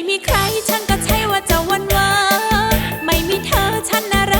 ไม่มีใครฉันก็ใช่ว่าจะวันวาไม่มีเธอฉันน่ารัก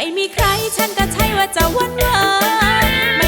ไม่มีใครฉันก็ใช่ว่าจะวานวาน